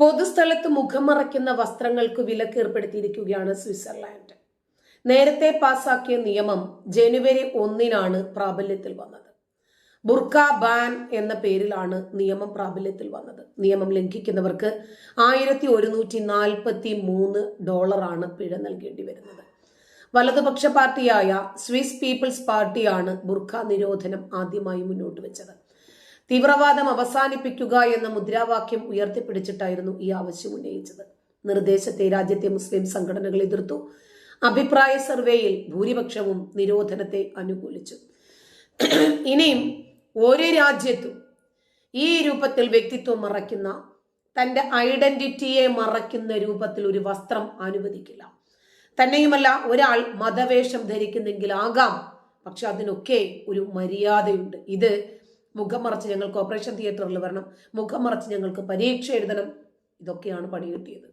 പൊതുസ്ഥലത്ത് മുഖം മറയ്ക്കുന്ന വസ്ത്രങ്ങൾക്ക് വിലക്ക് ഏർപ്പെടുത്തിയിരിക്കുകയാണ് സ്വിറ്റ്സർലാൻഡ്. നേരത്തെ പാസാക്കിയ നിയമം ജനുവരി ഒന്നിനാണ് പ്രാബല്യത്തിൽ വന്നത്. ബുർക്ക ബാൻ എന്ന പേരിലാണ് നിയമം പ്രാബല്യത്തിൽ വന്നത്. നിയമം ലംഘിക്കുന്നവർക്ക് ആയിരത്തി ഒരുന്നൂറ്റി നാൽപ്പത്തി മൂന്ന് ഡോളറാണ് പിഴ നൽകേണ്ടി വരുന്നത്. വലതുപക്ഷ പാർട്ടിയായ സ്വിസ് പീപ്പിൾസ് പാർട്ടിയാണ് ബുർഖ നിരോധനം ആദ്യമായി മുന്നോട്ട് വെച്ചത്. തീവ്രവാദം അവസാനിപ്പിക്കുക എന്ന മുദ്രാവാക്യം ഉയർത്തിപ്പിടിച്ചിട്ടായിരുന്നു ഈ ആവശ്യം ഉന്നയിച്ചത്. നിർദ്ദേശത്തെ രാജ്യത്തെ മുസ്ലിം സംഘടനകൾ എതിർത്തു. അഭിപ്രായ സർവേയിൽ ഭൂരിപക്ഷവും നിരോധനത്തെ അനുകൂലിച്ചു. ഇനിയും ഓരോ രാജ്യത്തും ഈ രൂപത്തിൽ വ്യക്തിത്വം മറയ്ക്കുന്ന തന്റെ ഐഡന്റിറ്റിയെ മറയ്ക്കുന്ന രൂപത്തിൽ ഒരു വസ്ത്രം അനുവദിക്കില്ല. തന്നെയുമല്ല ഒരാൾ മതവേഷം ധരിക്കുന്നെങ്കിൽ ആകാം പക്ഷെ അതിനൊക്കെ ഒരു മര്യാദയുണ്ട്. ഇത് മുഖം മറച്ച് ഞങ്ങൾക്ക് ഓപ്പറേഷൻ തിയേറ്ററിൽ വരണം. മുഖം മറച്ച് ഞങ്ങൾക്ക് പരീക്ഷ എഴുതണം. ഇതൊക്കെയാണ് പണി കിട്ടിയത്